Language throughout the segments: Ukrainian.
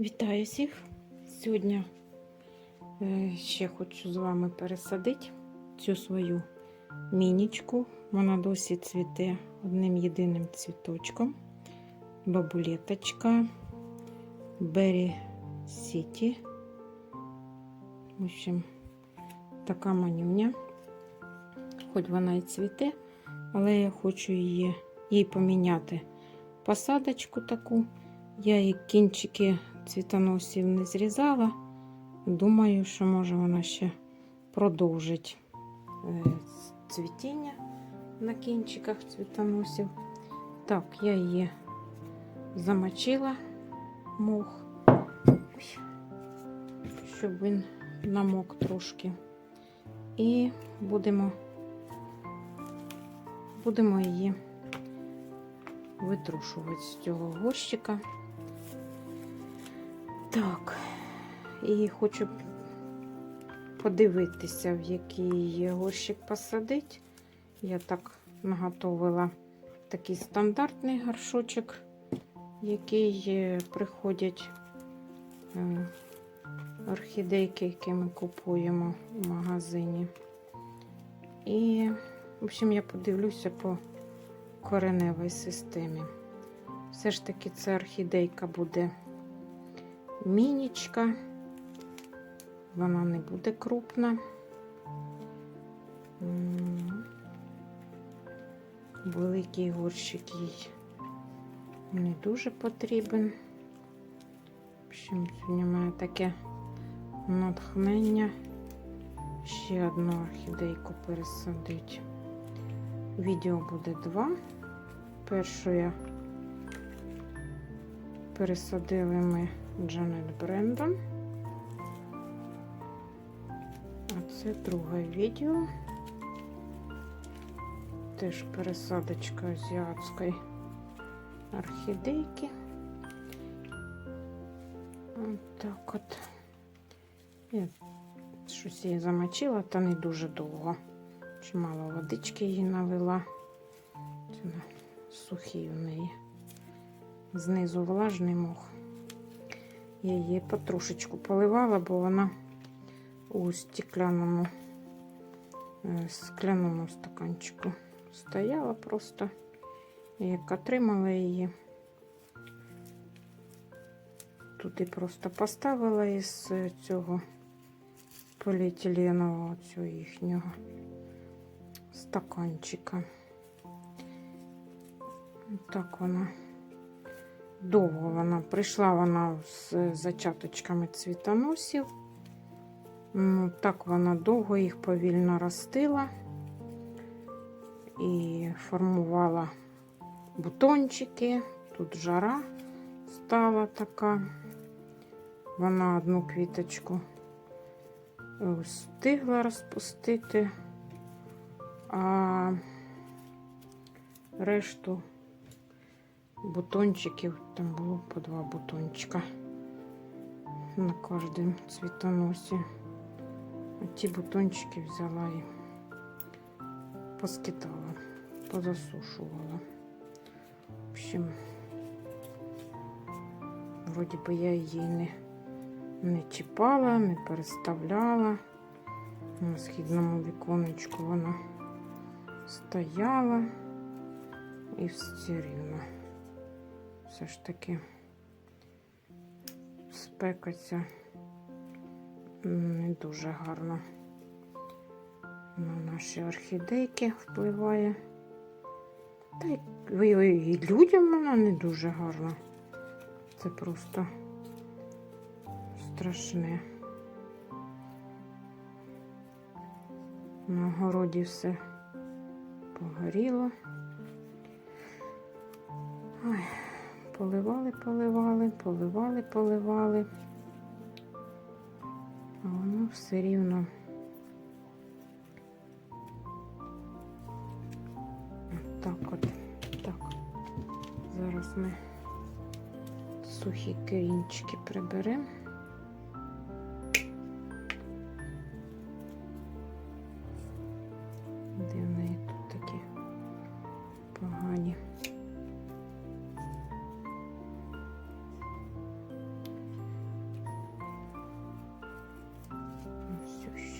Вітаю всіх! Сьогодні е, ще хочу з вами пересадити цю свою мінічку. Вона досі цвіте одним єдиним цвіточком. Бабулеточка Берry City. В общем, така манюня. Хоч вона і цвіте, але я хочу її, їй поміняти посадочку таку. Я її кінчики цвітоносів не зрізала. Думаю, що може вона ще продовжить е, цвітіння на кінчиках цвітоносів. Так, я її замочила мох, щоб він намок трошки. І будемо, будемо її витрушувати з цього горщика. Так, і хочу подивитися, в який горщик посадити. Я так наготовила такий стандартний горшочок, який е, приходять е, орхідейки, які ми купуємо в магазині. І, в общем, я подивлюся по кореневій системі. Все ж таки, ця орхідейка буде мінічка, вона не буде крупна. Великий горщик їй не дуже потрібен. Общем, сьогодні має таке натхнення ще одну орхідейку пересадити. Відео буде два. Першу я пересадили ми Джанет Брендон. А це друге відео. Теж пересадочка азіатської орхідейки. От от. Я щось її замочила, та не дуже довго. Чимало водички її налила. Сухий у неї. Знизу влажний мох. Я її потрошечку поливала, бо вона у стеклянному е, скляному стаканчику стояла просто. Я як отримала її. Туди просто поставила із цього поліетиленового цього їхнього стаканчика. Так вона довго вона прийшла вона з зачаточками цвітоносів. Ну, Так вона довго їх повільно ростила і формувала бутончики. Тут жара стала така. Вона одну квіточку встигла розпустити, а решту бутончиків, там було по два бутончика на кожному цвітоносі. Ті бутончики взяла і поскидала, позасушувала. В общем, вроді би я її не, не чіпала, не переставляла. На східному віконечку вона стояла і все рівно все ж таки спекаться не дуже гарно на наші орхідейки впливає. Та й і людям вона не дуже гарна. Це просто страшне. На городі все погоріло. Ой поливали, поливали, поливали, поливали. А воно все рівно. Так от, так. Зараз ми сухі корінчики приберемо.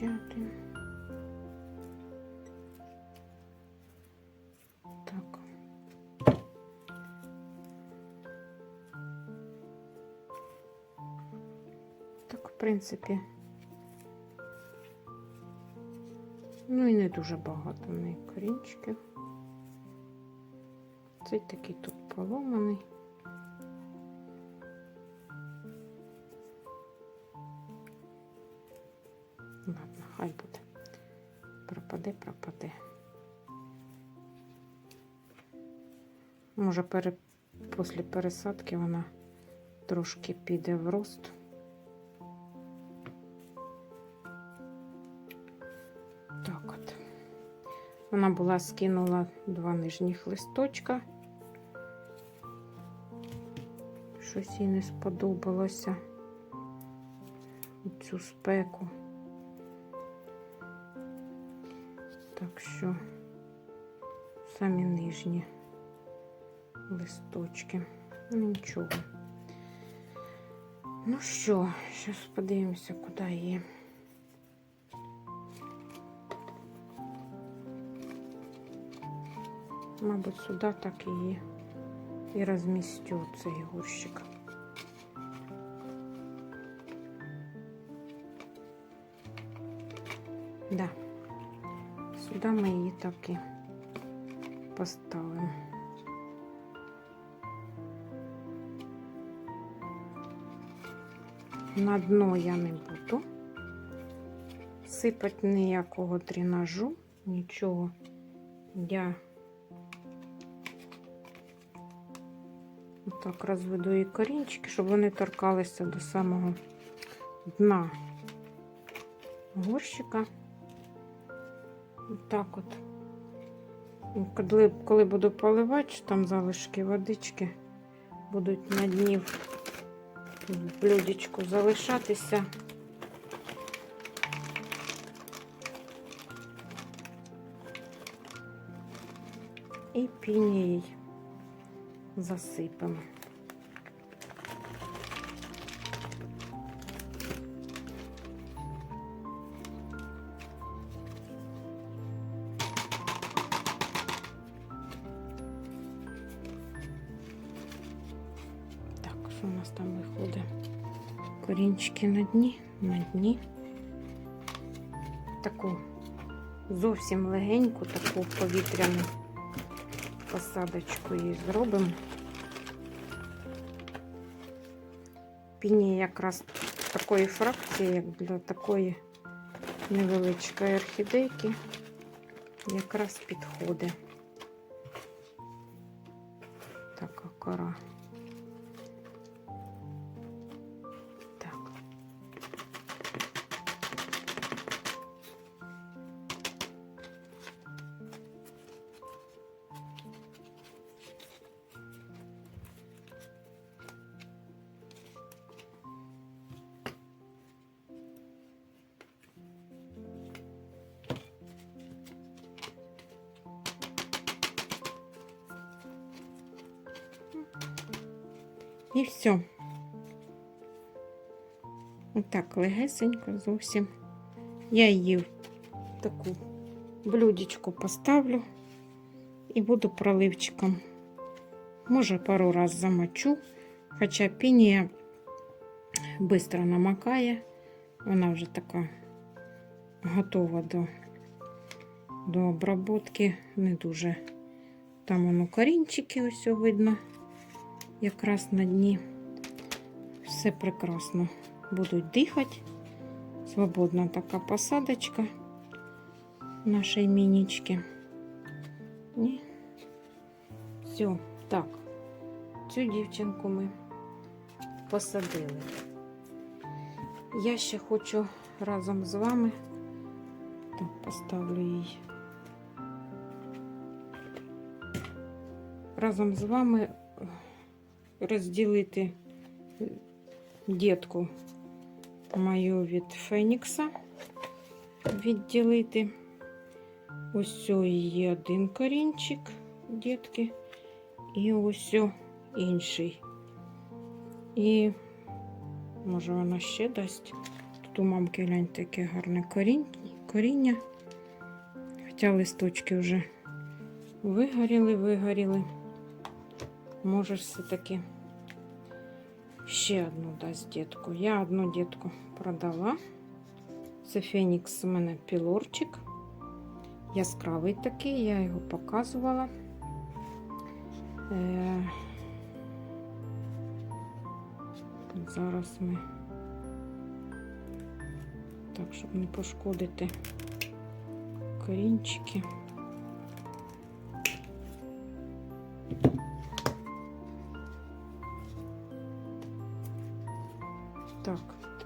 Ще. Так. Так, в принципі. Ну і не дуже багато в неї корінчиків. Цей такий тут поломаний. Ладно, хай буде. Пропаде, пропаде. Може, пере... після пересадки вона трошки піде в рост. Так от. Вона була скинула два нижніх листочка. Щось їй не сподобалося цю спеку. Так що самі нижні листочки. Ну, Нічого. Ну що, зараз подивимося, куди її. Мабуть, сюди так її і розмістю цей горщик. Да. Сюди ми її так і поставимо. На дно я не буду сипати ніякого дренажу, нічого. Я так розведу і корінчики, щоб вони торкалися до самого дна горщика. Так от. Коли, коли буду поливати, там залишки водички будуть на дні в блюдечку залишатися. І пінією засипемо. У нас там виходить? Корінчики на дні, на дні. Таку зовсім легеньку, таку повітряну посадочку її зробимо. Піні якраз такої фракції, як для такої невеличкої орхідейки, якраз підходить. І все. Отак легесенько зовсім. Я її в таку блюдечку поставлю і буду проливчиком. Може, пару раз замочу, хоча пінія швидко намокає. Вона вже така готова до, до обработки. Не дуже там воно корінчики ось видно якраз на дні. Все прекрасно будуть дихати. Свободна така посадочка нашої мінічки. І все, так, цю дівчинку ми посадили. Я ще хочу разом з вами, так, поставлю її. Разом з вами розділити дітку мою від Фенікса, відділити. Ось її один корінчик дітки, і ось інший. І може вона ще дасть. Тут у мамки глянь таке гарне коріння. Хоча листочки вже вигоріли, вигоріли. Може все-таки ще одну дасть дітку. Я одну дітку продала. Це Фенікс у мене пілорчик. Яскравий такий, я його показувала. Е, Зараз ми так, щоб не пошкодити корінчики.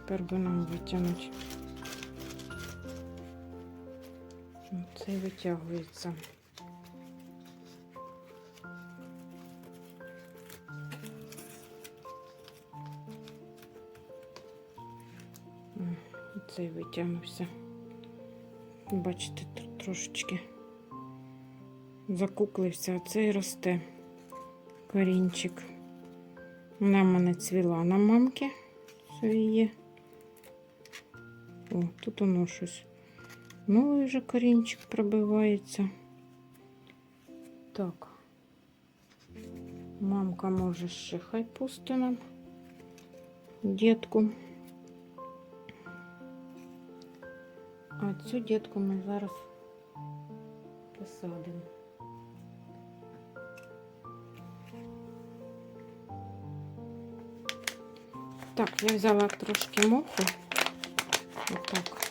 Тепер би нам витягнути. Цей витягується. Цей витягнувся. Бачите, тут трошечки закуклився, а цей росте корінчик. Вона в мене цвіла на мамки своє. О, тут воно щось. Новий вже корінчик пробивається. Так. Мамка може ще хай пусти нам дітку. А цю дітку ми зараз посадимо. Так, я взяла трошки моху. Отак.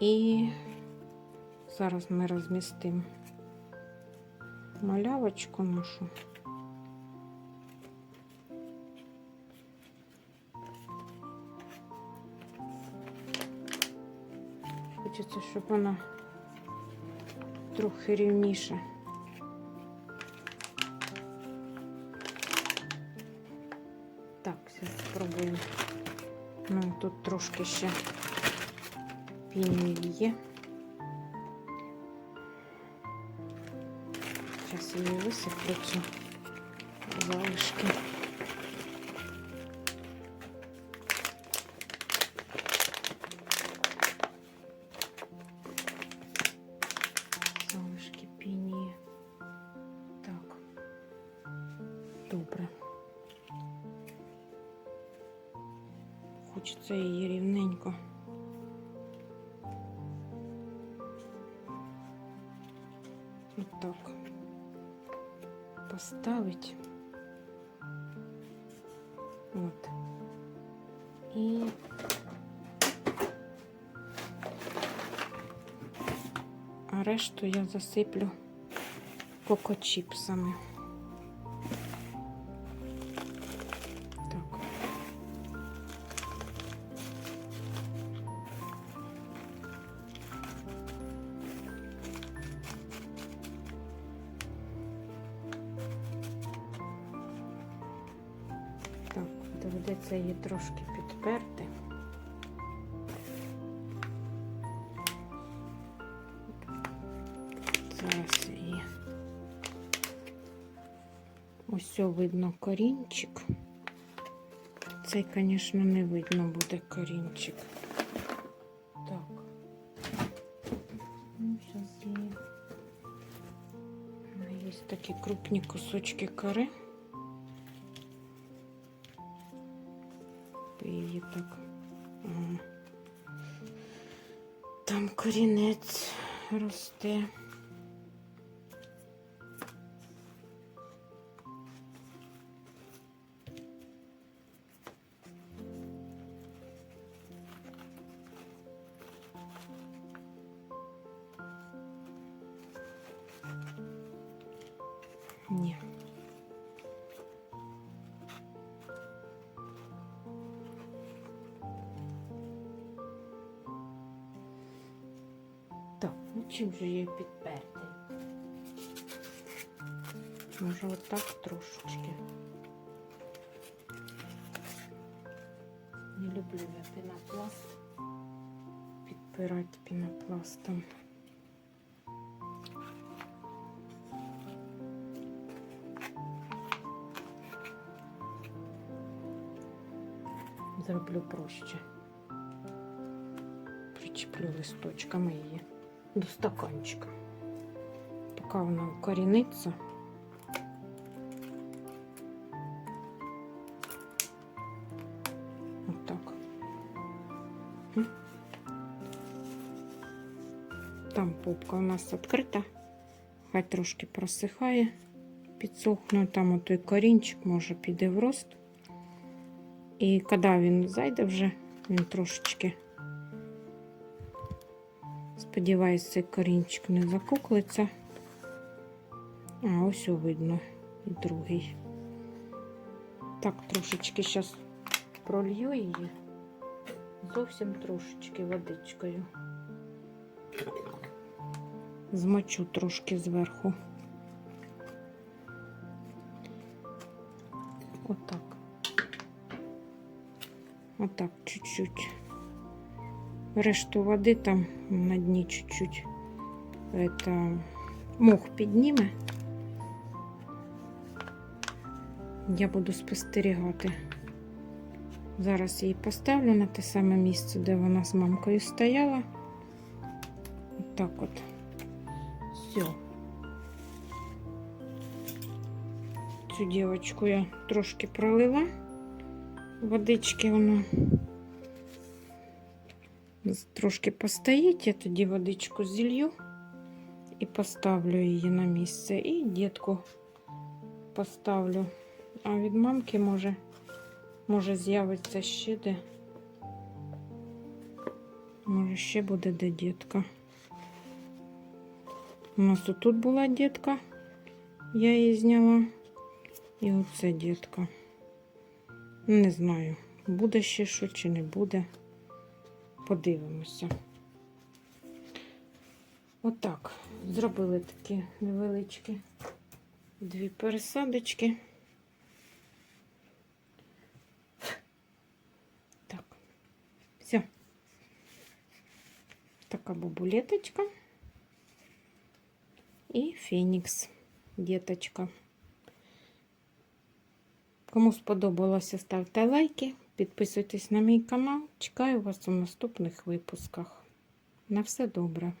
І зараз ми розмістимо малявочку нашу. Хочеться, щоб вона трохи рівніше. спробуємо. Ну, тут трошки ще піни є. Зараз її висиплю цю залишки. Залишки піні. Так. Добре. Хочеться її рівненько. Отак. Поставить. От. І а решту я засиплю кокочіпсами. Доведеться її трошки підперти. Зараз її. Ось видно корінчик. Цей, звісно, не видно буде корінчик. Так. Ну, зараз її. Є такі крупні кусочки кори. Корінець росте. Ну чим же її підперти? Може отак трошечки. Не люблю я пінопласт. Підпирати пінопластом. зроблю проще. Причеплю листочками її до стаканчика. Поки вона укоріниться. Отак. Там попка у нас відкрита. Хай трошки просихає, підсохне. Там отой корінчик може піде в рост. І коли він зайде вже, він трошечки, сподіваюся, цей корінчик не закуклиться. А ось видно і другий. Так, трошечки зараз пролью її. Зовсім трошечки водичкою. Змочу трошки зверху. Отак. Отак, чуть-чуть. Решту води там на дні чуть-чуть. Это мох підніме. Я буду спостерігати. Зараз її поставлю на те саме місце, де вона з мамкою стояла. Отак от. Все. Цю дівочку я трошки пролила. Водички воно трошки постоїть, я тоді водичку зілью і поставлю її на місце. І дітку поставлю. А від мамки може, може з'явиться ще де. Може, ще буде де дітка. У нас тут була дітка, я її зняла. І оце дітка. Не знаю, буде ще що чи не буде. Подивимося. Отак. Зробили такі невеличкі дві пересадочки. Так, все. Така бабулеточка. І Фенікс, діточка. Кому сподобалося, ставте лайки, підписуйтесь на мій канал. Чекаю вас у наступних випусках. На все добре.